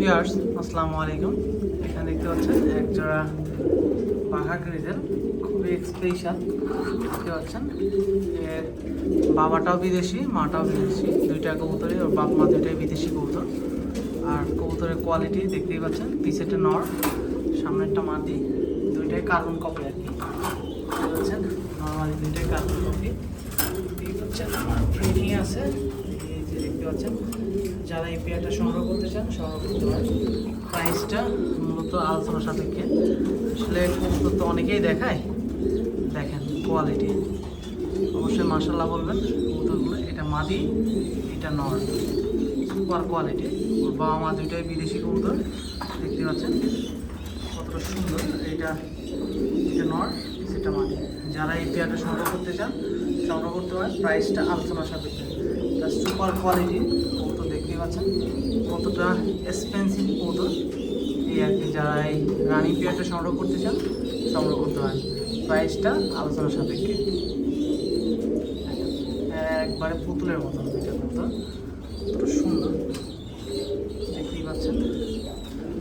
Viewers, আসসালামু আলাইকুম। এখানে দেখতে পাচ্ছেন এক জোড়া বাঘা গ্রিজেল খুবই স্পেশাল দেখতে পাচ্ছেন এর বাবাটাও বিদেশি, মাটাও বিদেশি, দুইটা কবুতরই ওর বাপ মা দুইটাই বিদেশি কবুতর। আর কবুতরের কোয়ালিটি দেখতেই পাচ্ছেন পিছেটা নর সামনেরটা মাটি, দুইটাই কার্বন কপি আর কি। দেখতে পাচ্ছেন নর্মালি দুইটাই কার্বন কপি দেখতেই পাচ্ছেন ট্রেনিং আছে, এই যে দেখতে পাচ্ছেন যারা এই পেয়ারটা সংগ্রহ করতে চান, সংগ্রহ করতে পারেন। প্রাইসটা মূলত আলোচনা সাপেক্ষে। আসলে কবুতর তো অনেকেই দেখায়। দেখেন কোয়ালিটি অবশ্যই মার্শাল্লাহ বলবেন, কবুতরগুলো, এটা মাদি, এটা নর। সুপার কোয়ালিটি ওর বাবা মা দুইটাই বিদেশি কবুতর, দেখতে পাচ্ছেন। কতটা সুন্দর এটা এটা নর, সেটা মাদি। যারা এই পেয়ারটা সংগ্রহ করতে চান, সংগ্রহ করতে পারেন। প্রাইসটা আলোচনা সাপেক্ষে। সুপার কোয়ালিটি পাচ্ছেন কতটা এক্সপেন্সিভ কবুতর এই আর কি, যারা এই রানিং পেয়ারটা সংগ্রহ করতে চান, সংগ্রহ করতে পারেন। প্রাইসটা আলোচনা সাপেক্ষে। একবারে পুতুলের মতন দুইটা কবুতর কতটা সুন্দর দেখতেই পাচ্ছেন।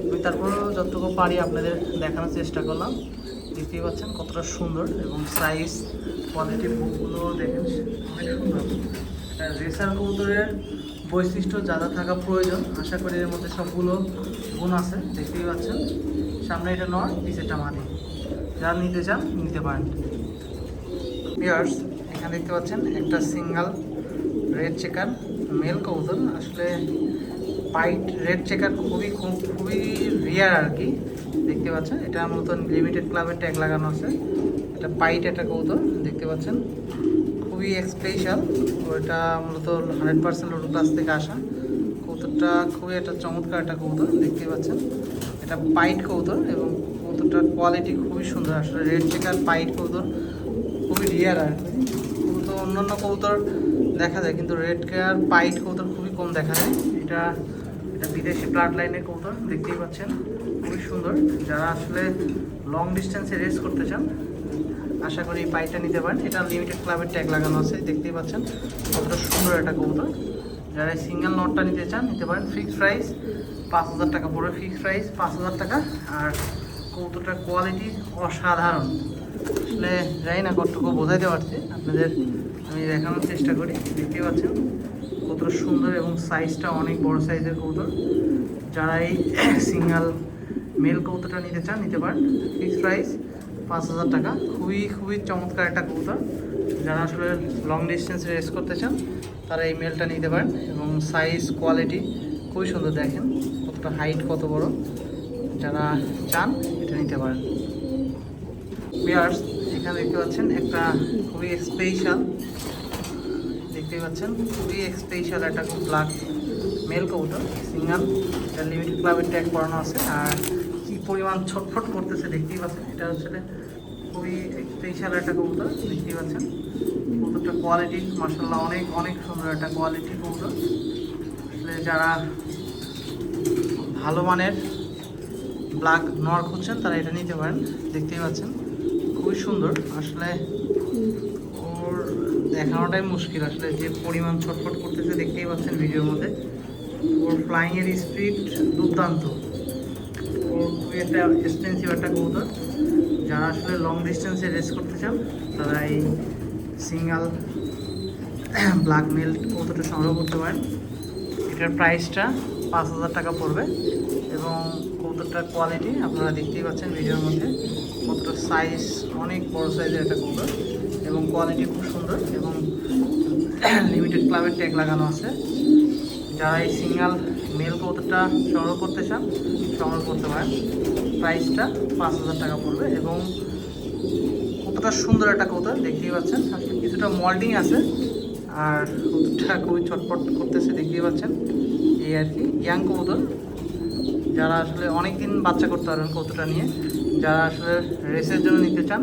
আমি তারপরেও যতটুকু পারি আপনাদের দেখানোর চেষ্টা করলাম। দেখতেই পাচ্ছেন কতটা সুন্দর এবং সাইজ কোয়ালিটি বুকগুলো দেখেন, অনেক সুন্দর। রেসার কবুতরের বৈশিষ্ট্য যা যা থাকা প্রয়োজন, আশা করি এর মধ্যে সবগুলো গুণ আছে, দেখতেই পাচ্ছেন। সামনে এটা নয় পিছেরটা মাটি। যারা নিতে চান, নিতে পারেন। পিয়ার্স এখানে দেখতে পাচ্ছেন, একটা সিঙ্গেল রেড চেকার মেল কবুতর আসলে পাইট রেড চেকার খুবই খুব, খুবই রিয়ার আর কি। দেখতে পাচ্ছেন এটা মূলত লিমিটেড ক্লাবের ট্যাগ লাগানো আছে। এটা পাইট একটা কবুতর দেখতে পাচ্ছেন। খুবই স্পেশাল ওটা মূলত হান্ড্রেড পার্সেন্ট লোটো ক্লাস থেকে আসা। কবুতরটা খুবই একটা চমৎকার একটা কবুতর দেখতে পাচ্ছেন। এটা পাইট কবুতর এবং কবুতরটার কোয়ালিটি খুবই সুন্দর। আসলে রেড চেকার পাইট কবুতর খুবই রিয়ার আর কি। কবুতর অন্যান্য কবুতর দেখা যায়, কিন্তু রেড কেয়ার পাইট কবুতর খুবই কম দেখা যায়। এটা এটা বিদেশি ব্লাড লাইনের কবুতর, দেখতেই পাচ্ছেন। খুবই সুন্দর। যারা আসলে লং ডিস্টেন্সে রেস করতে চান আশা করি পাইটা নিতে পারেন। এটা লিমিটেড ক্লাবের ট্যাগ লাগানো আছে, দেখতেই পাচ্ছেন। কতটা সুন্দর একটা কবুতর। যারা সিঙ্গেল নটটা নিতে চান, নিতে পারেন। ফিক্সড প্রাইস পাঁচ হাজার টাকা পড়বে ফিক্সড প্রাইস পাঁচ হাজার টাকা। আর কবুতরটার কোয়ালিটি অসাধারণ। আসলে জানি না কতটুকু বোঝাইতে পারছি। আপনাদের আমি দেখানোর চেষ্টা করি। দেখতেই পাচ্ছেন কত সুন্দর এবং সাইজটা অনেক বড় সাইজের কবুতর। যারা এই সিঙ্গেল মেল কবুতরটা নিতে চান, নিতে পারেন। ফিক্সড প্রাইস পাঁচ হাজার টাকা। খুবই খুবই চমৎকার একটা কবুতর। যারা আসলে লং ডিস্টেন্স রেস করতে চান, তারা এই মেলটা নিতে পারেন এবং সাইজ কোয়ালিটি খুবই সুন্দর দেখেন। কতটা হাইট কত বড়। যারা চান, এটা নিতে পারেন। বিয়ার্স এখানে দেখতে পাচ্ছেন একটা খুবই স্পেশাল দেখতে পাচ্ছেন, খুবই স্পেশাল একটা ব্ল্যাক মেল কবুতর সিঙ্গাল লিমিটেড ক্লাবের ট্যাগ করানো আছে। আর পরিমাণ ছটফট করতেছে, দেখতেই পাচ্ছেন। এটা হচ্ছে খুবই স্পেশাল একটা কবুতর, দেখতেই পাচ্ছেন। কবুতরটা কোয়ালিটি মার্শাল্লাহ অনেক অনেক সুন্দর একটা কোয়ালিটি কবুতর। আসলে যারা ভালো মানের ব্ল্যাক নর খুঁজছেন, তারা এটা নিতে পারেন, দেখতেই পাচ্ছেন। খুবই সুন্দর। আসলে ওর দেখানোটাই মুশকিল, আসলে যে পরিমাণ ছটফট করতেছে, দেখতেই পাচ্ছেন ভিডিওর মধ্যে। ওর ফ্লাইংয়ের স্পিড দুর্দান্ত। খুবই একটা এক্সপেন্সিভ একটা কবুতর। যারা আসলে লং ডিস্টেন্সে রেস করতে চান, তারা এই সিঙ্গাল ব্ল্যাক মেল কবুতরটা সংগ্রহ করতে পারেন। এটার প্রাইসটা পাঁচ হাজার টাকা পড়বে এবং কবুতরটার কোয়ালিটি আপনারা দেখতেই পাচ্ছেন ভিডিওর মধ্যে, কতটা সাইজ অনেক বড় সাইজের একটা কবুতর এবং কোয়ালিটি খুব সুন্দর এবং লিমিটেড ক্লাবের ট্যাগ লাগানো আছে। যারা এই সিঙ্গাল মেল কবুতরটা সংগ্রহ করতে চান সংগ্রহ করতে পারেন। প্রাইসটা পাঁচ হাজার টাকা পড়বে এবং কতটা সুন্দর একটা কবুতর দেখতেই পাচ্ছেন। কিছুটা মল্টিং আছে। আর কবুতরটা খুবই ছটপট করতেছে, দেখতেই পাচ্ছেন। এই আর কি ইয়াং কবুতর যারা আসলে অনেক দিন বাচ্চা করতে পারবেন কবুতরটা নিয়ে। যারা আসলে রেসের জন্য নিতে চান,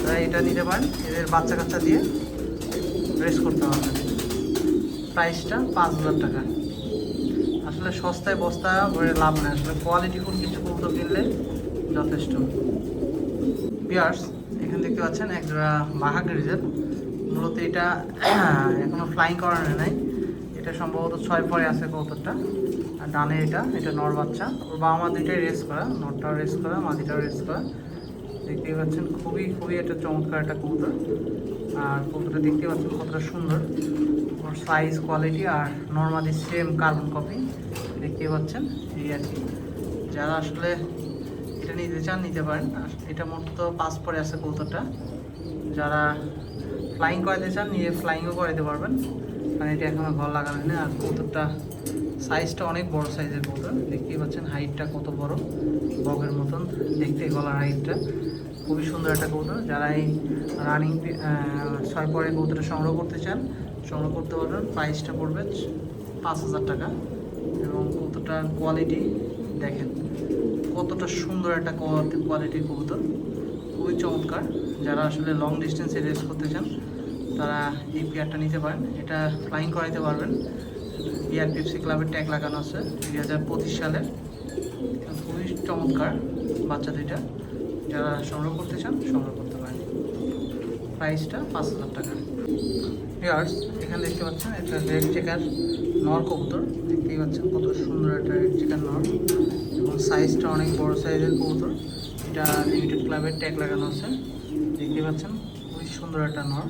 তারা এটা নিতে পারেন। এদের বাচ্চা কাচ্চা দিয়ে রেস করতে পারবেন প্রাইসটা পাঁচ হাজার টাকা। আসলে সস্তায় বস্তা ভরে লাভ নেই। আসলে কোয়ালিটিফুল কিছু কবুতর কিনলে যথেষ্ট। পিয়ার্স এখানে দেখতে পাচ্ছেন এক জোড়া বাঘা গ্রিজেল মূলত এটা, এখনও ফ্লাইং করানো নাই। এটা সম্ভবত ছয় পরে আছে কবুতরটা আর ডানে এটা এটা নর বাচ্চা। ওর বাবা মা দুইটাই রেস করা, নরটাও রেস করা মাদিটাও রেস করা। দেখতেই পাচ্ছেন খুবই খুবই একটা চমৎকার একটা কবুতর আর কবুতরটা দেখতে পাচ্ছেন কতটা সুন্দর। ওর সাইজ কোয়ালিটি আর নর্মালি সেম কার্বন কপি দেখতে পাচ্ছেন এই আর কি যারা আসলে এটা নিতে চান, নিতে পারেন। এটা মূলত পাস পরে আছে কবুতরটা যারা ফ্লাইং করাতে চান, নিয়ে ফ্লাইংও করাতে পারবেন। মানে এটা এখনও ঘর লাগানো হয়নি। আর কবুতরটা সাইজটা অনেক বড় সাইজের কবুতর দেখতেই পাচ্ছেন হাইটটা কত বড়। বগের মতন। দেখতে গলার হাইটটা খুবই সুন্দর একটা কবুতর যারা এই রানিং ছয় পরে কবুতরটা সংগ্রহ করতে চান, সংগ্রহ করতে পারবেন। প্রাইসটা পড়বে পাঁচ হাজার টাকা। এবং কতটা কোয়ালিটি দেখেন, কতটা সুন্দর একটা কোয়ালিটির কবুতর। খুবই চমৎকার। যারা আসলে লং ডিস্টেন্সে রেস করতে চান, তারা এই পেয়ারটা নিতে পারেন। এটা ফ্লাইং করাইতে পারবেন। বিআর পিপসি ক্লাবের ট্যাগ লাগানো আছে, দুই হাজার পঁচিশ সালের। খুবই চমৎকার বাচ্চা দুইটা। যারা সংগ্রহ করতে চান, সংগ্রহ প্রাইসটা পাঁচ হাজার টাকা। ইয়ার্স এখানে দেখতে পাচ্ছেন এটা রেড চেকার নর কবুতর। দেখতেই পাচ্ছেন কত সুন্দর একটা রেড চেকার নর। এবং সাইজটা অনেক বড় সাইজের কবুতর। এটা লিমিটেড ক্লাবের ট্যাগ লাগানো আছে। দেখতে পাচ্ছেন খুবই সুন্দর একটা নর।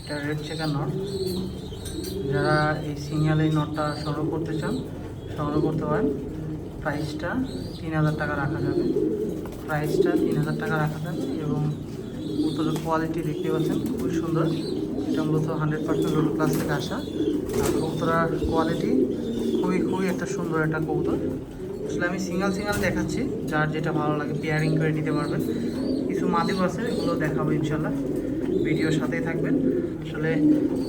এটা রেড চেকার নর। যারা এই সিঙ্গেল এই নটটা সংগ্রহ করতে চান, সংগ্রহ করতে পারেন। প্রাইসটা তিন হাজার টাকা রাখা যাবে। প্রাইসটা তিন হাজার টাকা রাখা যাবে এবং কবুতরের কোয়ালিটি দেখতে পাচ্ছেন, খুবই সুন্দর। এটা মূলত হান্ড্রেড পার্সেন্ট রোড ক্লাস থেকে আসা। আর কবুতরার কোয়ালিটি খুবই খুবই একটা সুন্দর একটা কবুতর। আসলে আমি সিঙ্গেল সিঙ্গেল দেখাচ্ছি, যার যেটা ভালো লাগে পেয়ারিং করে নিতে পারবেন। কিছু মাদিও আছে, এগুলো দেখাবো ইনশাল্লাহ ভিডিওর সাথেই থাকবেন। আসলে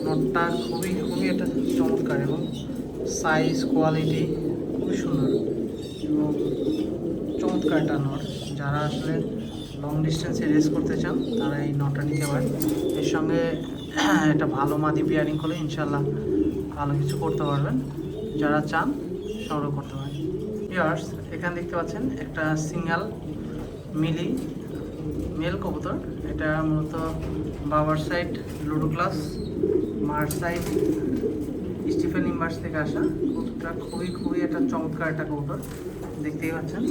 নটটা খুবই খুবই একটা চমৎকার এবং সাইজ কোয়ালিটি খুবই সুন্দর। এবং চমৎকার একটা নট। যারা আসলে লং ডিস্টেন্সে রেস করতে চান তারা এই নটটা নিতে পারেন এর সঙ্গে একটা ভালো মাদি পেয়ারিং করলে ইনশাল্লাহ ভালো কিছু করতে পারবেন। যারা চান সংগ্রহ করতে পারেন। ইয়ার্স এখানে দেখতে পাচ্ছেন একটা সিঙ্গেল মিলি মেল কবুতর। এটা মূলত বাবার সাইড লুডো ক্লাস মার সাইড স্টিফেন ইম্বার্স থেকে আসা। কবুতরটা খুবই খুবই একটা চমৎকার একটা কবুতর। দেখতেই পাচ্ছেন,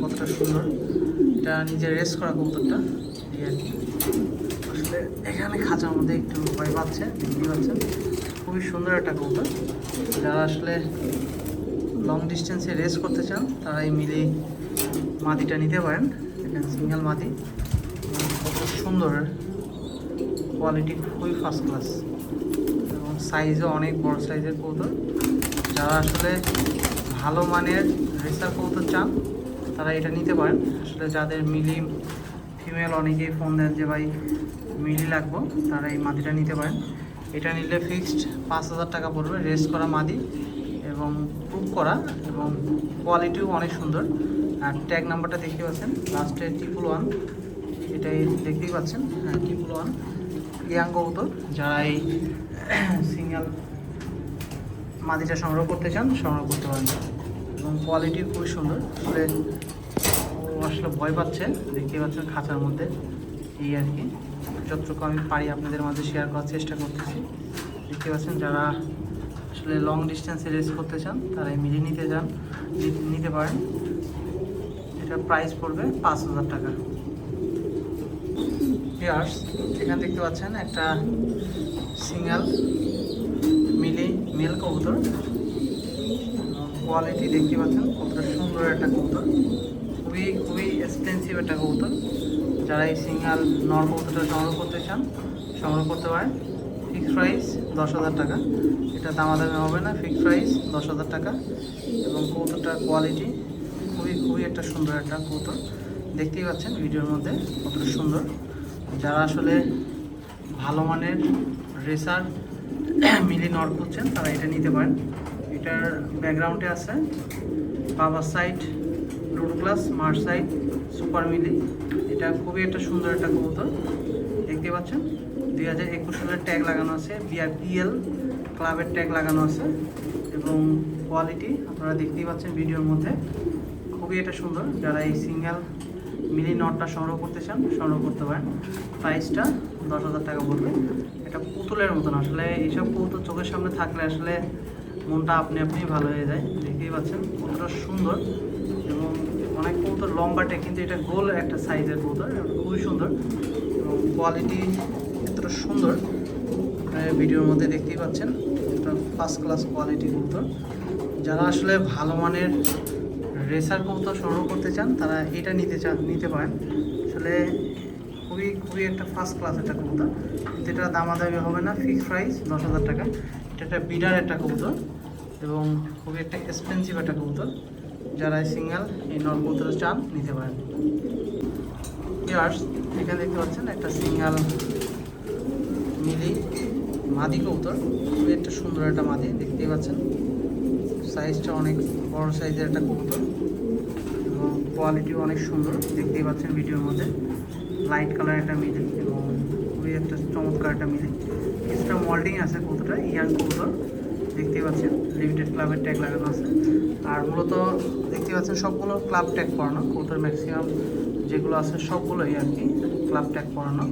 কতটা সুন্দর। এটা নিজে রেস করা কবুতরটা। এই আর কি। আসলে এখানে খাঁচার মধ্যে একটু ভয় পাচ্ছে দেখতেই পাচ্ছেন খুবই সুন্দর একটা কবুতর। যারা আসলে লং ডিস্টেন্সে রেস করতে চান তারা এই মিলি মাদিটা নিতে পারেন। এখানে সিঙ্গেল মাটি। কত সুন্দর। কোয়ালিটি খুবই ফার্স্ট ক্লাস এবং সাইজও অনেক বড় সাইজের কবুতর। যারা আসলে ভালো মানের রেসার কবুতর চান তারা এটা নিতে পারেন। আসলে যাদের মিলি ফিমেল অনেকেই ফোন দেন যে, ভাই, মিলি লাগবো। তারা এই মাদিটা নিতে পারেন। এটা নিলে ফিক্সড পাঁচ হাজার টাকা পড়বে। রেস করা মাদি এবং প্রুভ করা এবং কোয়ালিটিও অনেক সুন্দর। আর ট্যাগ নাম্বারটা দেখতে পাচ্ছেন। লাস্টে ট্রিপল ওয়ান এটাই দেখতেই পাচ্ছেন। হ্যাঁ ট্রিপল ওয়ান ইয়াং কবুতর। যারা এই সিঙ্গেল মাদিটা সংগ্রহ করতে চান, সংগ্রহ করতে পারেন। এবং কোয়ালিটি খুবই সুন্দর। ও আসলে ভয় পাচ্ছে দেখতে পাচ্ছেন খাঁচার মধ্যে। এই আর কি। যতটুকু আমি পারি আপনাদের মাঝে শেয়ার করার চেষ্টা করতেছি। দেখতে পাচ্ছেন যারা আসলে লং ডিস্টেন্সে রেস করতে চান তারা মিলি নিতে যান নিতে পারেন। এটার প্রাইস পড়বে পাঁচ হাজার টাকা। ইয়ার্স এখানে দেখতে পাচ্ছেন একটা সিঙ্গেল মিলি মেল কবুতর। কোয়ালিটি দেখতে পাচ্ছেন, কতটা সুন্দর একটা কবুতর। খুবই খুবই এক্সপেন্সিভ একটা কবুতর। যারা এই সিঙ্গাল নর কবুতরটা সংগ্রহ করতে চান, সংগ্রহ করতে পারেন। ফিক্স প্রাইস দশ হাজার টাকা। এটা দামাদামি হবে না ফিক্স প্রাইস দশ হাজার টাকা। এবং কবুতরটার কোয়ালিটি খুবই খুবই একটা সুন্দর একটা কবুতর। দেখতেই পাচ্ছেন ভিডিওর মধ্যে কতটা সুন্দর। যারা আসলে ভালো মানের রেসার মিলি নট করছেন তারা এটা নিতে পারেন। এটার ব্যাকগ্রাউন্ডে আছে। বাবার সাইড ক্লাস মার সাইড সুপার মিলি এটা খুবই একটা সুন্দর একটা কবুতর। দেখতে পাচ্ছেন? দুই হাজার একুশ সালের ট্যাগ লাগানো আছে বিআরপিএল ক্লাবের ট্যাগ লাগানো আছে। এবং কোয়ালিটি আপনারা দেখতেই পাচ্ছেন ভিডিওর মধ্যে। খুবই এটা সুন্দর। যারা এই সিঙ্গেল মিলি নটটা সংগ্রহ করতে চান, সংগ্রহ করতে পারেন। প্রাইসটা দশ হাজার টাকা পড়বে। এটা পুতুলের মতন। আসলে এইসব পুতুল চোখের সামনে থাকলে আসলে মনটা আপনি আপনি ভালো হয়ে যায়, দেখতেই পাচ্ছেন কতটা সুন্দর এবং অনেক কবুতর লম্বাটে কিন্তু এটা গোল একটা সাইজের কবুতর এবং খুবই সুন্দর এবং কোয়ালিটি এতটা সুন্দর। ভিডিওর মধ্যে দেখতেই পাচ্ছেন, এটা ফার্স্ট ক্লাস কোয়ালিটি কবুতর। যারা আসলে ভালো মানের রেসার কবুতর সংগ্রহ করতে চান, তারা এটা নিতে চান, নিতে পারেন। আসলে খুবই খুবই একটা ফার্স্ট ক্লাস একটা কবুতর। কিন্তু এটা দামাদামি হবে না ফিক্স প্রাইস দশ হাজার টাকা। এটা একটা বিডার একটা কবুতর এবং খুবই একটা এক্সপেন্সিভ একটা কবুতর। যারা সিঙ্গেল এই নর কবুতর চান নিতে পারেন। এখানে দেখতে পাচ্ছেন একটা সিঙ্গেল মিলি মাদি কবুতর। খুবই একটা সুন্দর একটা মাদি, দেখতেই পাচ্ছেন। সাইজটা অনেক বড় সাইজের একটা কবুতর এবং কোয়ালিটিও অনেক সুন্দর, দেখতেই পাচ্ছেন ভিডিওর মধ্যে। লাইট কালার একটা মিলি এবং খুবই একটা চমৎকার একটা মিলি। কিছুটা মল্ডিং আছে কতটা ইয়াং কবুতর দেখতেই পাচ্ছেন লিমিটেড ক্লাবের ট্যাগ লাগানো আছে। আর মূলত দেখতে পাচ্ছেন, সবগুলো ক্লাব ট্যাগ করানো কবুতর ম্যাক্সিমাম যেগুলো আছে সবগুলোই আর কি ক্লাব ট্যাগ করানো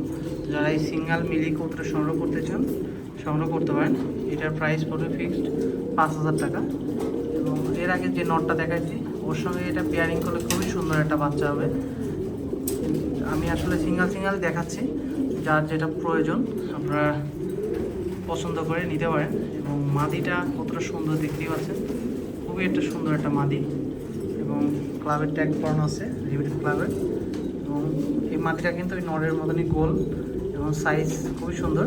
যারা এই সিঙ্গেল মিলি কবুতর সংগ্রহ করতে চান, সংগ্রহ করতে পারেন। এটার প্রাইস পড়বে ফিক্সড পাঁচ হাজার টাকা। এবং এর আগে যে নটটা দেখাইছি, ওর সঙ্গে এটা পেয়ারিং করলে খুবই সুন্দর একটা বাচ্চা হবে। আমি আসলে সিঙ্গেল সিঙ্গেল দেখাচ্ছি। যার যেটা প্রয়োজন আপনারা পছন্দ করে নিতে পারেন। এবং মাদিটা কতটা সুন্দর দেখতেই পাচ্ছেন খুবই একটা সুন্দর একটা মাদি। এবং ক্লাবের ট্যাগ করানো আছে লিমিটেড ক্লাবের। এবং এই মাদিটা কিন্তু ওই নরের মতনই গোল এবং সাইজ খুবই সুন্দর।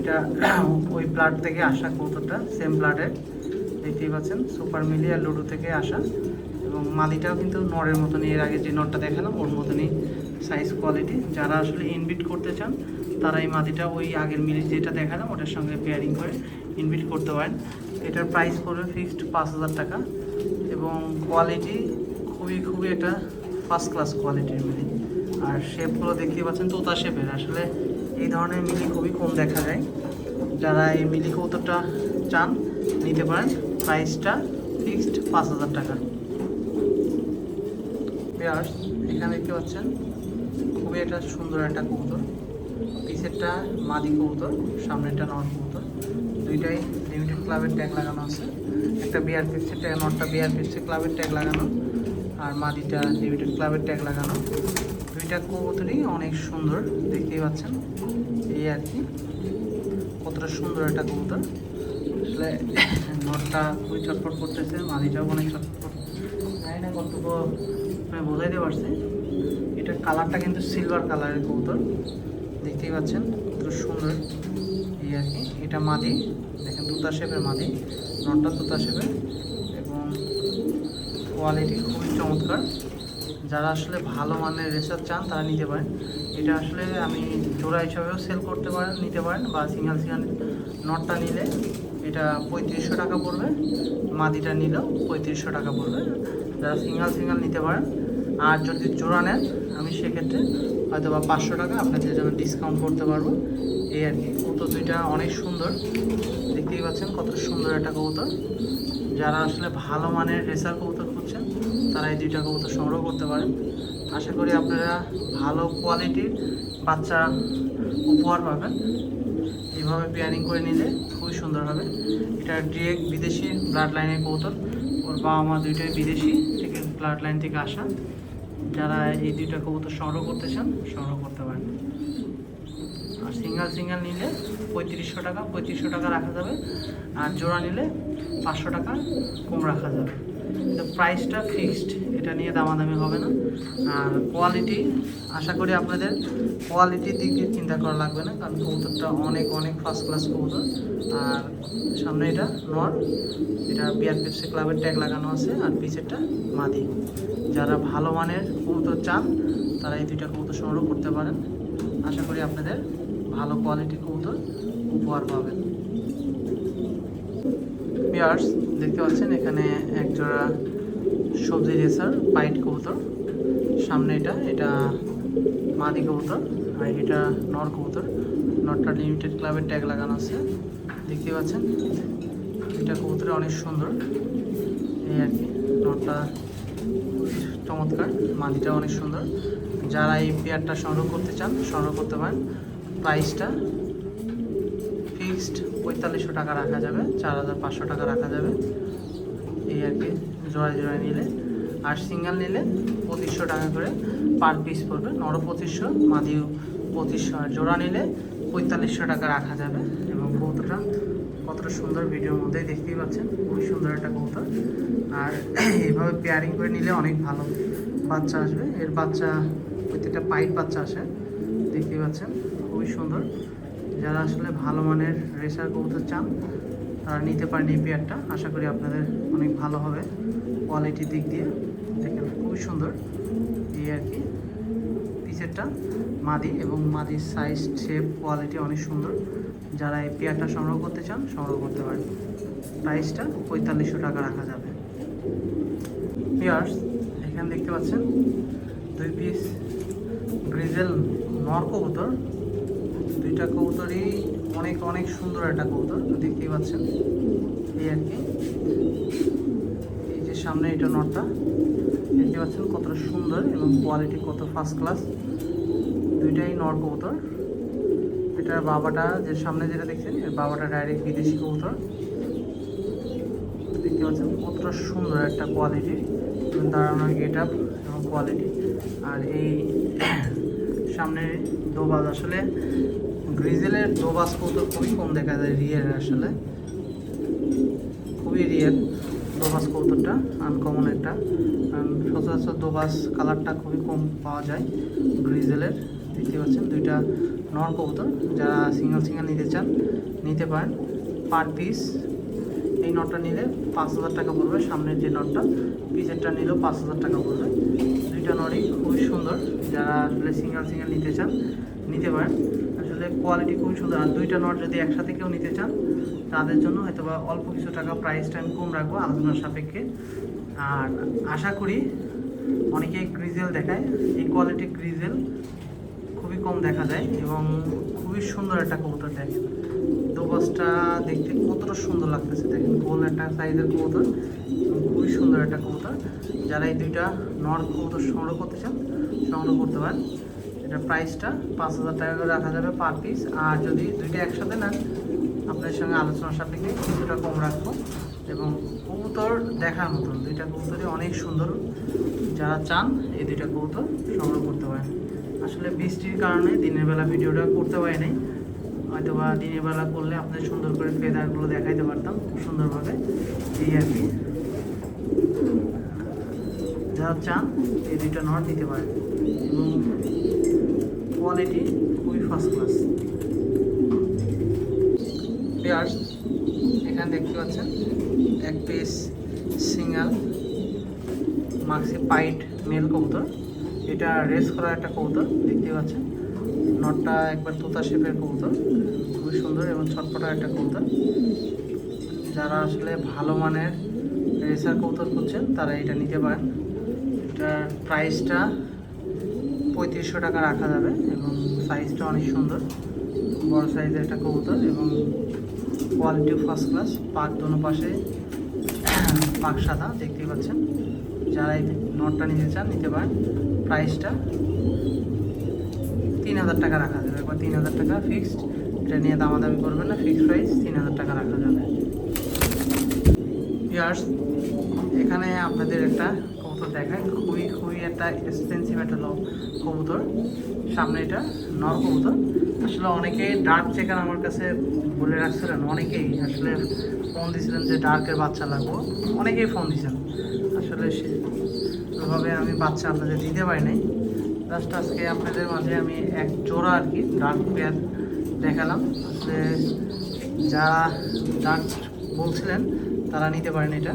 এটা ওই ব্লাড থেকে আসা কৌতরটা সেম ব্লাডের দেখতেই পাচ্ছেন সুপার মিলি আর লুডো থেকে আসা। এবং মাদিটাও কিন্তু নরের মতনই, এর আগে যে নটটা দেখালাম, ওর মতনই সাইজ কোয়ালিটি যারা আসলে ইনভিট করতে চান, তারা এই মাটিটা ওই আগের মিলি যেটা দেখালাম, ওটার সঙ্গে পেয়ারিং করে ইনভিট করতে পারেন। এটার প্রাইস পড়বে ফিক্সড পাঁচ হাজার টাকা এবং কোয়ালিটি খুবই খুবই একটা ফার্স্ট ক্লাস কোয়ালিটির মিলি। আর শেপগুলো দেখতেই পাচ্ছেন, তোতা শেপের আসলে এই ধরনের মিলি খুবই কম দেখা যায়। যারা এই মিলি কৌতটা চান, নিতে পারেন। প্রাইসটা ফিক্সড পাঁচ হাজার টাকা। এখানে দেখতে পাচ্ছেন খুবই একটা সুন্দর একটা কবুতর। পিসেরটা মাদি কবুতর, সামনেরটা নর কবুতর। দুইটাই লিমিটেড ক্লাবের ট্যাগ লাগানো আছে। একটা বিয়ার পিসের ট্যাগ নটটা বিয়ার পিসের ক্লাবের ট্যাগ লাগানো আর মাদিটা লিমিটেড ক্লাবের ট্যাগ লাগানো। দুইটা কবুতরই অনেক সুন্দর, দেখতেই পাচ্ছেন। এই আর কি। কতটা সুন্দর একটা কবুতর। আসলে নটটা খুবই ছটফট করতেছে, মাদিটাও অনেক চটপট। জানি না কতটুকু বোঝাইতে পারছি। কালারটা কিন্তু সিলভার কালারের কবুতর। দেখতেই পাচ্ছেন, কত সুন্দর এই আর কি। এটা মাদি, দেখেন তুতা শেপের মাদি, নটটা তুতা শেপের এবং কোয়ালিটি খুবই চমৎকার। যারা আসলে ভালো মানের রেসার চান, তারা নিতে পারেন। এটা আসলে আমি জোড়া হিসাবেও সেল করতে পারেন, নিতে পারেন, বা সিঙ্গেল সিঙ্গেল নটটা নিলে এটা পঁয়ত্রিশশো টাকা পড়বে, মাদিটা নিলেও পঁয়ত্রিশশো টাকা পড়বে। যারা সিঙ্গেল সিঙ্গেল নিতে পারেন আর যদি জোড়া নেন, আমি সেক্ষেত্রে হয়তো বা পাঁচশো টাকা আপনাদের জন্য ডিসকাউন্ট করতে পারব। এই আর কি, কবুতর দুইটা অনেক সুন্দর। দেখতেই পাচ্ছেন কত সুন্দর একটা কবুতর। যারা আসলে ভালো মানের রেসার কবুতর খুঁজছেন, তারা এই দুইটা কবুতর সংগ্রহ করতে পারেন। আশা করি আপনারা ভালো কোয়ালিটির বাচ্চা উপহার পাবেন। এইভাবে পেয়ারিং করে নিলে খুবই সুন্দর হবে। এটা ডিরেক্ট বিদেশি ব্লাড লাইনের কবুতর। ওর বাবা মা দুইটাই বিদেশি থেকে ব্লাড লাইন থেকে আসা। যারা এই দুইটা কবুতর সংগ্রহ করতে চান, সংগ্রহ করতে পারেন। আর সিঙ্গেল সিঙ্গেল নিলে পঁয়ত্রিশশো টাকা পঁয়ত্রিশশো টাকা রাখা যাবে। আর জোড়া নিলে পাঁচশো টাকা কম রাখা যাবে। তো প্রাইসটা ফিক্সড এটা নিয়ে দামাদামি হবে না। আর কোয়ালিটি আশা করি আপনাদের কোয়ালিটির দিক চিন্তা করা লাগবে না, কারণ কবুতরটা অনেক অনেক ফার্স্ট ক্লাস কবুতর। আর সামনে এটা নর, এটা বিয়ার পেপসি ক্লাবের ট্যাগ লাগানো আছে, আর পিছেরটা মাদি। যারা ভালো মানের কবুতর চান, তারা এই দুইটা কবুতর সংগ্রহ করতে পারেন। আশা করি আপনাদের ভালো কোয়ালিটির কবুতর উপহার পাবেন। পিয়ার্স দেখতে পাচ্ছেন, এখানে এক জোড়া সবজি রেসার পাইট কবুতর। সামনে এটা এটা মাদি কবুতর, আর এটা নর কবুতর। নরটা লিমিটেড ক্লাবের ট্যাগ লাগানো আছে। দেখতে পাচ্ছেন, এটা কবুতরে অনেক সুন্দর। এই আর কি খুবই চমৎকার মাদিটা অনেক সুন্দর। যারা এই পেয়ারটা সংগ্রহ করতে চান, সংগ্রহ করতে পারেন। প্রাইসটা পঁয়তাল্লিশশো টাকা রাখা যাবে, চার হাজার পাঁচশো টাকা রাখা যাবে। এই আর কি, জোড়ায় জোড়ায় নিলে। আর সিঙ্গেল নিলে পঁচিশশো টাকা করে পার পিস পড়বে, নর পঁচিশশো মাদিও পঁচিশশো। আর জোড়া নিলে পঁয়তাল্লিশশো টাকা রাখা যাবে। এবং কৌতোটা কতটা সুন্দর ভিডিওর মধ্যেই দেখতেই পাচ্ছেন, খুবই সুন্দর একটা কৌতো আর এইভাবে পেয়ারিং করে নিলে অনেক ভালো বাচ্চা আসবে। এর বাচ্চা, প্রত্যেকটা পাইপ বাচ্চা আসে, দেখতেই পাচ্ছেন, খুবই সুন্দর। যারা আসলে ভালো মানের রেসার কবুতর চান, তারা নিতে পারেন এই পেয়ারটা আশা করি আপনাদের অনেক ভালো হবে কোয়ালিটির দিক দিয়ে। দেখেন, খুবই সুন্দর। এই আর কি। পিসেরটা মাদি এবং মাদির সাইজ শেপ কোয়ালিটি অনেক সুন্দর। যারা এই পেয়ারটা সংগ্রহ করতে চান, সংগ্রহ করতে পারেন। প্রাইসটা পঁয়তাল্লিশশো টাকা রাখা যাবে। পিয়ার্স এখানে দেখতে পাচ্ছেন, দুই পিস গ্রিজেল নর কবুতর। দুইটা কবুতরই অনেক অনেক সুন্দর একটা কবুতর দেখতেই পাচ্ছেন। এই আর কি। এই যে সামনে এটা নটটা, দেখতে পাচ্ছেন কতটা সুন্দর এবং কোয়ালিটি কত ফার্স্ট ক্লাস দুইটাই নর কবুতর এটার বাবাটা যে সামনে যেটা দেখছেন, এর বাবাটা ডাইরেক্ট বিদেশি কবুতর দেখতে পাচ্ছেন কতটা সুন্দর একটা কোয়ালিটি দাঁড়ানোর গেট আপ এবং কোয়ালিটি আর এই সামনে দোবাজ আসলে গ্রিজেলের দোবাজ কৌতো খুবই কম দেখা যায় রিয়ের আসলে। খুবই রিয়েল দোবাজ কৌতোটা আনকমন একটা। সচরাচর দোবাজ কালারটা খুবই কম পাওয়া যায় গ্রিজেলের দেখতে পাচ্ছেন দুইটা নর কবুতর, যারা সিঙ্গেল সিঙ্গেল নিতে চান, নিতে পারেন পার পিস এই নটটা নিলে পাঁচ হাজার টাকা পড়বে, সামনের যে নটটা পিসেরটা নিলেও পাঁচ হাজার টাকা পড়বে। দুইটা নরই খুবই সুন্দর, যারা আসলে সিঙ্গেল সিঙ্গেল নিতে চান, নিতে পারেন। কোয়ালিটি খুবই সুন্দর আর দুইটা নট যদি একসাথে কেউ নিতে চান, তাদের জন্য হয়তো বা অল্প কিছু টাকা প্রাইসটা আমি কম রাখব আলোচনার সাপেক্ষে। আর আশা করি অনেকেই গ্রিজেল দেখায়। এই কোয়ালিটি গ্রিজেল খুবই কম দেখা যায় এবং খুবই সুন্দর একটা কবুতর দেখেন। দোবাসটা দেখতে কতটা সুন্দর লাগতেছে দেখেন, গোল একটা সাইজের কবুতর খুবই সুন্দর একটা কবুতর। যারা এই দুইটা নর কবুতর সংগ্রহ করতে চান, সংগ্রহ করতে পারেন। এটা প্রাইসটা পাঁচ হাজার টাকা করে রাখা যাবে পার পিস আর যদি দুইটা একসাথে নেন, আপনার সঙ্গে আলোচনার সাপেক্ষে কিছুটা কম রাখব। এবং কবুতর দেখার মতন, দুইটা কবুতরই অনেক সুন্দর। যারা চান, এই দুইটা কবুতর সংগ্রহ করতে পারেন। আসলে বৃষ্টির কারণে দিনের বেলা ভিডিওটা করতে পারি নাই। হয়তো বা দিনের বেলা করলে আপনাদের সুন্দর করে ফেদারগুলো দেখাইতে পারতাম, খুব সুন্দরভাবে। এই আর কি। যারা চান, এই দুইটা নট নিতে পারেন। এবং কোয়ালিটি খুবই ফার্স্ট ক্লাস পেয়ার্স এখানে দেখতে পাচ্ছেন, এক পিস সিঙ্গাল মাক্সি পাইট মেল কবুতর। এটা রেস করা একটা কবুতর দেখতে পাচ্ছেন। নটটা একবার তোতা শেপের কবুতর, খুবই সুন্দর এবং ছটপটা একটা কবুতর। যারা আসলে ভালো মানের রেসার কবুতর খুঁজছেন, তারা এটা নিতে পারেন। এটার প্রাইসটা পঁয়ত্রিশশো টাকা রাখা যাবে এবং সাইজটা অনেক সুন্দর। বড় সাইজের একটা কবুতর এবং কোয়ালিটি ফার্স্ট ক্লাস পাক দোনো পাশে, পাক সাদা, দেখতেই পাচ্ছেন। যারা এই নটটা নিতে চান, নিতে পারেন। প্রাইসটা তিন হাজার টাকা রাখা যাবে। একবার তিন হাজার টাকা ফিক্সড এটা নিয়ে দামাদামি করবেন না ফিক্সড প্রাইস তিন হাজার টাকা রাখা যাবে। ইয়ার্স এখানে আপনাদের একটা দেখায় খুবই খুবই একটা এক্সপেন্সিভ একটা কবুতর। সামনে এটা নর কবুতর। আসলে অনেকেই ডার্ক চেকার আমার কাছে বলে রাখছিলেন, অনেকেই আসলে ফোন দিয়েছিলেন যে ডার্কের বাচ্চা লাগবো। অনেকেই ফোন দিয়েছেন। আসলে সে ওইভাবে আমি বাচ্চা আপনাদের দিতে পারি নাই। জাস্ট আজকে আপনাদের মাঝে আমি এক জোড়া আর কি ডার্ক পেয়ার দেখালাম। আসলে যারা ডার্ক বলছিলেন, তারা নিতে পারেন এটা।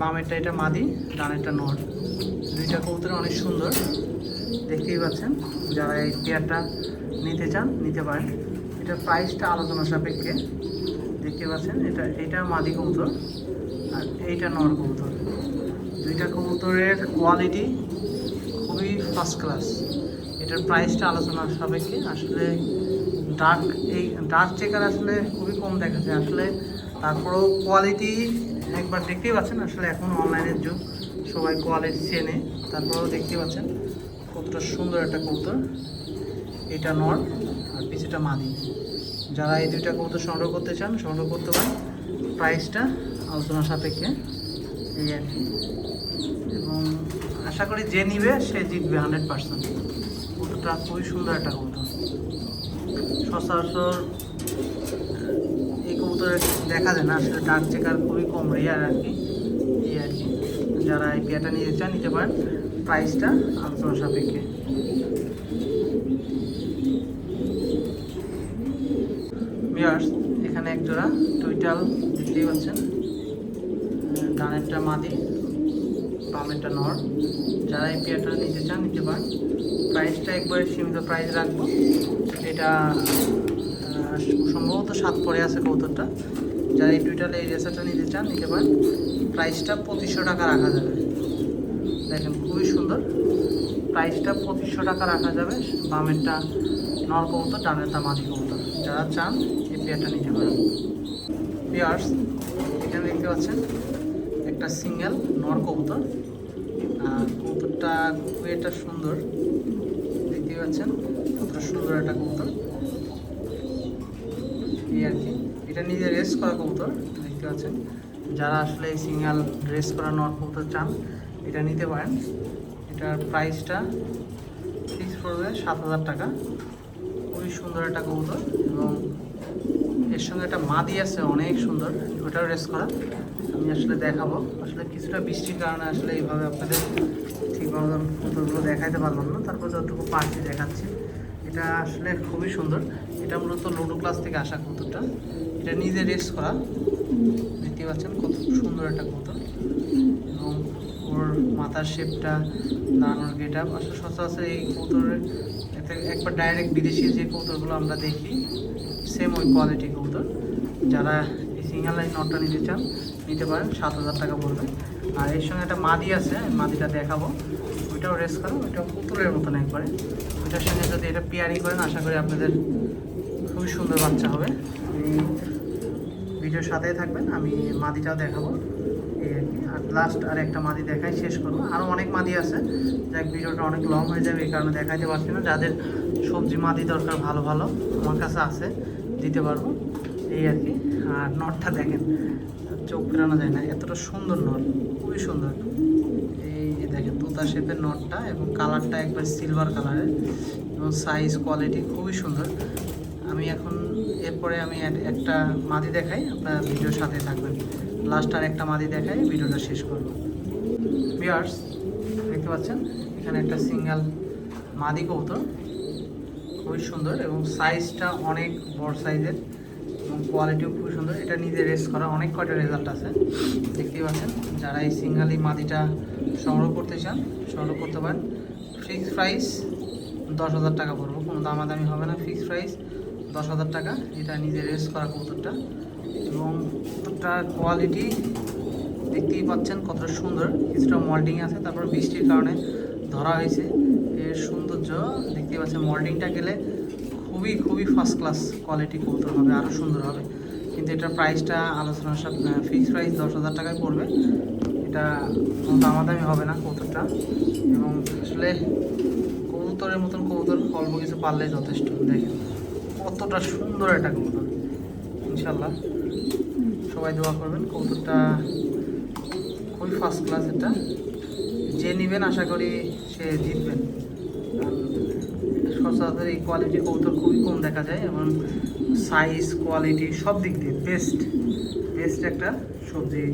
বামেরটা এটা মাদি ডানেরটা নর। দুইটা কবুতর অনেক সুন্দর, দেখতেই পাচ্ছেন। যারা এই পেয়ারটা নিতে চান, নিতে পারেন। এটার প্রাইসটা আলোচনা সাপেক্ষে, দেখতে পাচ্ছেন, এটা এটা মাদি কবুতর আর এইটা নর কবুতর। দুইটা কবুতরের কোয়ালিটি খুবই ফার্স্ট ক্লাস এটার প্রাইসটা আলোচনা সাপেক্ষে, আসলে ডার্ক এই ডার্ক চেকার আসলে খুবই কম দেখা যায় আসলে তারপরেও কোয়ালিটি একবার দেখতেই পাচ্ছেন, আসলে এখন অনলাইনের যুগ। সবাই কোয়ালিটি চেনে, তারপরেও দেখতে পাচ্ছেন, কতটা সুন্দর একটা কবুতর। এটা নর, আর পিছুটা মাদি। যারা এই দুইটা কবুতর সংগ্রহ করতে চান, সংগ্রহ করতে পারেন। প্রাইসটা আলোচনা সাপেক্ষে এই আর কি। এবং আশা করি যে নিবে, সে জিতবে হান্ড্রেড পার্সেন্ট কবুতরটা খুবই সুন্দর একটা কবুতর। সচরাচর কবুতরের দেখা যায় না, আসলে ডাক চেকার খুবই কম রেয়ার আর কি। এই আর কি। যারা এই পেয়াটা নিতে চান, নিতে পারেন। প্রাইসটা আলোচনা সাপেক্ষে। এখানে এক জোড়া টুইটাল দেখতেই পাচ্ছেন। ডানেরটা মাদি বামেরটা নর। যারা এই পেয়ারটা নিতে চান, নিতে পারেন। প্রাইসটা একবারে সীমিত প্রাইস রাখব। এটা সম্ভবত সাত পরে আছে কৌতরটা যারা এই টুইটাল এই রেসারটা নিতে চান, নিতে পারেন। প্রাইসটা পঁচিশশো টাকা রাখা যাবে। দেখেন, খুবই সুন্দর। প্রাইসটা পঁচিশশো টাকা রাখা যাবে। বামেরটা নর কবুতর, ডানেরটা মাঝি কবুতর। যারা চান, এই পেয়ারটা নিতে পারেন। পেয়ার্স, এখানে দেখতে পাচ্ছেন, একটা সিঙ্গেল নর কবুতর। আর খুবই একটা সুন্দর। দেখতে পাচ্ছেন, কতটা সুন্দর একটা কবুতর। আর কি। এটা নিজে রেস করা কবুতর, দেখতে পাচ্ছেন। যারা আসলে এই সিঙ্গেল রেস করা নর কবুতর চান, এটা নিতে পারেন। এটার প্রাইসটা ফিক্স পড়বে সাত হাজার টাকা। খুবই সুন্দর একটা কবুতর এবং এর সঙ্গে একটা মাদি আছে, অনেক সুন্দর। ওটাও রেস করা। আমি আসলে দেখাবো। আসলে কিছুটা বৃষ্টির কারণে আসলে এইভাবে আপনাদের ঠিক মতন কবুতরগুলো দেখাইতে পারলাম না। তারপর যতটুকু পারছি দেখাচ্ছি। এটা আসলে খুবই সুন্দর। এটা মূলত লুডো ক্লাস থেকে আসা কবুতরটা। এটা নিজে রেস করা। দেখতে পাচ্ছেন কত সুন্দর একটা কবুতর। এবং ওর মাথার শেপটা, দাঁড়ানোর গেট আপ আসলে সচরাচর এই কবুতরের এতে একবার ডাইরেক্ট বিদেশি যে কবুতরগুলো আমরা দেখি সেম ওই কোয়ালিটি কবুতর। যারা এই সিঙ্গেল লাইন নটটা নিতে চান, নিতে পারেন, সাত হাজার টাকা পড়বে। আর এর সঙ্গে একটা মাদি আছে মাদিটা দেখাবো। ওইটাও রেস করা, ওইটাও পুতুলের মতন একবারে। ওইটার সঙ্গে যদি এটা পেয়ারিং করেন, আশা করি আপনাদের খুবই সুন্দর বাচ্চা হবে। ভিডিওর সাথেই থাকবেন, আমি মাদিটাও দেখাবো। এই আর কি। আর লাস্ট আর একটা মাদি দেখাই, শেষ করব। আরও অনেক মাদি আছে। যাক, ভিডিওটা অনেক লং হয়ে যাবে, এই কারণে দেখাইতে পারছি না। যাদের সবজি মাদি দরকার, ভালো ভালো, আমার কাছে আছে, দিতে পারব। এই আর কি। আর নটটা দেখেন, চোখ ফেরানো যায় না। এতটা সুন্দর নট, খুবই সুন্দর। এই দেখেন, তুতা শেপের নটটা এবং কালারটা একবার সিলভার কালারের এবং সাইজ কোয়ালিটি খুবই সুন্দর। আমি এখন এরপরে আমি একটা মাদি দেখাই, আপনার ভিডিওর সাথে থাকবেন। লাস্ট আর একটা মাদি দেখাই ভিডিওটা শেষ করব। বিয়ার্স দেখতে পাচ্ছেন, এখানে একটা সিঙ্গেল মাদি কবুতর। খুবই সুন্দর এবং সাইজটা অনেক বড় সাইজের এবং কোয়ালিটিও খুবই সুন্দর। এটা নিজে রেস করা, অনেক কয়টা রেজাল্ট আছে। দেখতেই পাচ্ছেন, যারা এই সিঙ্গালি মাদিটা সংগ্রহ করতে চান, সংগ্রহ করতে পারেন। ফিক্স প্রাইস দশ হাজার টাকা পড়ব, কোনো দামাদামি হবে না। ফিক্স প্রাইস দশ হাজার টাকা। এটা নিজে রেস করা কবুতরটা। এবং কবুতরটার কোয়ালিটি দেখতেই পাচ্ছেন কতটা সুন্দর। কিছুটা মল্টিং আছে, তারপর বৃষ্টির কারণে ধরা হয়েছে। এর সৌন্দর্য দেখতেই পাচ্ছেন মল্টিংটা গেলে খুবই খুবই ফার্স্ট ক্লাস কোয়ালিটি কবুতর হবে আরও সুন্দর হবে। কিন্তু এটার প্রাইসটা আলোচনার সাথে ফিক্স প্রাইস দশ হাজার টাকায় পড়বে। এটা দামাদামি হবে না কবুতরটা। এবং আসলে কবুতরের মতন কবুতর অল্প কিছু পারলে যথেষ্ট, দেখেন। কতটা সুন্দর একটা কবুতর। ইনশাল্লাহ সবাই দোয়া করবেন, কবুতরটা খুবই ফার্স্ট ক্লাস এটা। যে নেবেন আশা করি সে জিতবেন। সচরাচর এই কোয়ালিটির কবুতর খুবই কম দেখা যায় এবং সাইজ কোয়ালিটি সব দিক দিয়ে বেস্ট বেস্ট একটা সবজি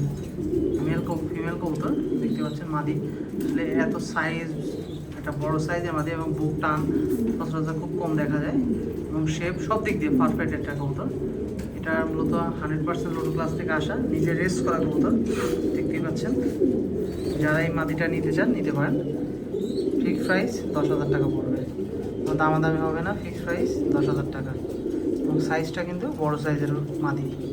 মেল ফিমেল কবুতর। দেখতে পাচ্ছেন মাদি। আসলে এত সাইজ একটা বড় সাইজের মাদি এবং বুক টান, সচরাচর খুব কম দেখা যায়। এবং শেপ সব দিক দিয়ে পারফেক্ট একটা কবুতর। এটা মূলত হান্ড্রেড পার্সেন্ট লোড ক্লাস থেকে আসা, নিজে রেস করা কবুতর, দেখতেই পাচ্ছেন। যারা এই মাদিটা নিতে চান, নিতে পারেন। ফিক্স প্রাইস দশ হাজার টাকা পড়বে। দামাদামি হবে না ফিক্স প্রাইস দশ হাজার টাকা। এবং সাইজটা কিন্তু বড় সাইজের মাদি।